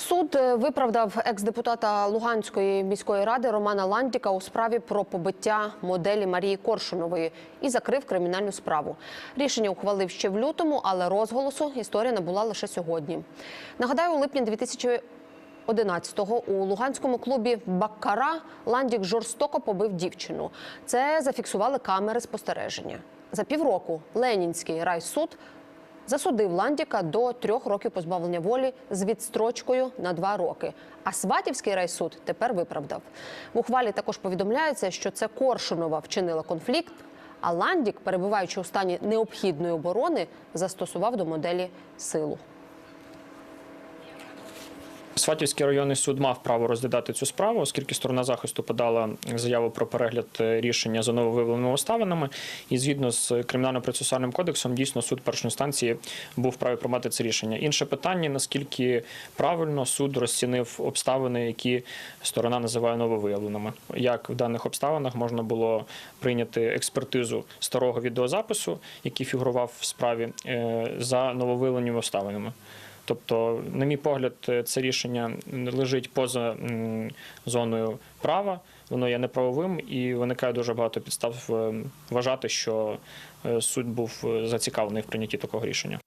Суд е, виправдав екс-депутата Луганської міської ради Романа Ландіка у справі про побиття моделі Марії Коршунової і закрив кримінальну справу. Рішення ухвалив ще в лютому, але розголосу історія набула лише сьогодні. Нагадаю, у липні 2011-го у луганському клубі Баккара Ландік жорстоко побив дівчину. Це зафіксували камери спостереження. За півроку Ленінський райсуд засудив Ландіка до трьох років позбавлення волі з відстрочкою на два роки. А Сватівський райсуд тепер виправдав. В ухвалі також повідомляється, що це Коршунова вчинила конфлікт, а Ландік, перебуваючи у стані необхідної оборони, застосував до моделі силу. Сватівський районний суд мав право розглядати цю справу, оскільки сторона захисту подала заяву про перегляд е, рішення за нововиявленими обставинами. І згідно з кримінально-процесуальним кодексом, дійсно суд першої інстанції був вправі приймати це рішення. Інше питання: наскільки правильно суд розцінив обставини, які сторона називає нововиявленими. Як в даних обставинах можна було прийняти експертизу старого відеозапису, який фігурував в справі, е, за нововиявленими обставинами. Тобто, на мій погляд, це рішення лежить поза зоною права, воно є неправовим і виникає дуже багато підстав е, вважати, що е, суд був е, зацікавлений в прийнятті такого рішення.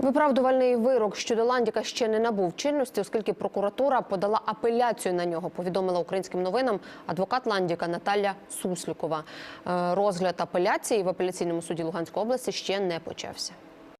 Виправдувальний вирок щодо Ландіка ще не набув чинності, оскільки прокуратура подала апеляцію на нього. Повідомила українським новинам адвокат Ландіка Наталя Суслікова. Е, Розгляд апеляції в апеляційному суді Луганської області ще не почався.